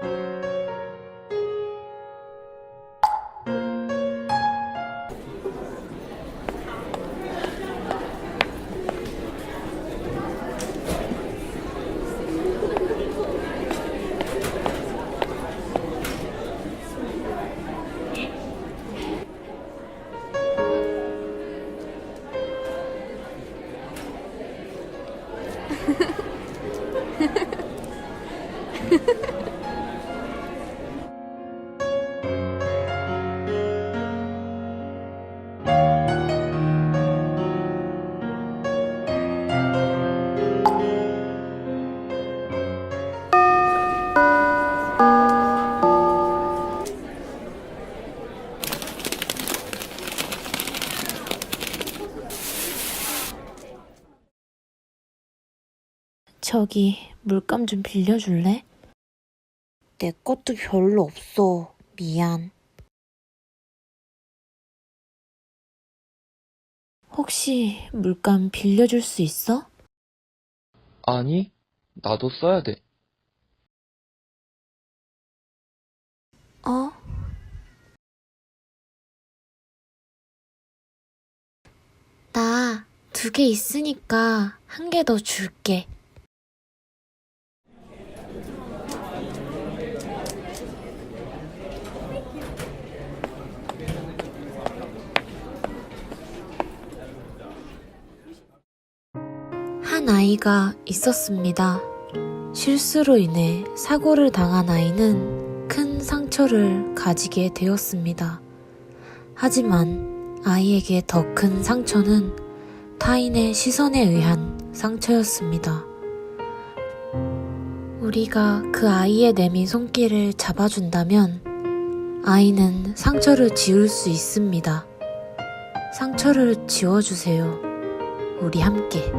Ha ha ha. 저기 물감 좀 빌려줄래? 내 것도 별로 없어. 미안. 혹시 물감 빌려줄 수 있어? 아니, 나도 써야 돼. 어? 나 두 개 있으니까 한 개 더 줄게. 한 아이가 있었습니다. 실수로 인해 사고를 당한 아이는 큰 상처를 가지게 되었습니다. 하지만 아이에게 더 큰 상처는 타인의 시선에 의한 상처였습니다. 우리가 그 아이의 내민 손길을 잡아준다면 아이는 상처를 지울 수 있습니다. 상처를 지워주세요. 우리 함께.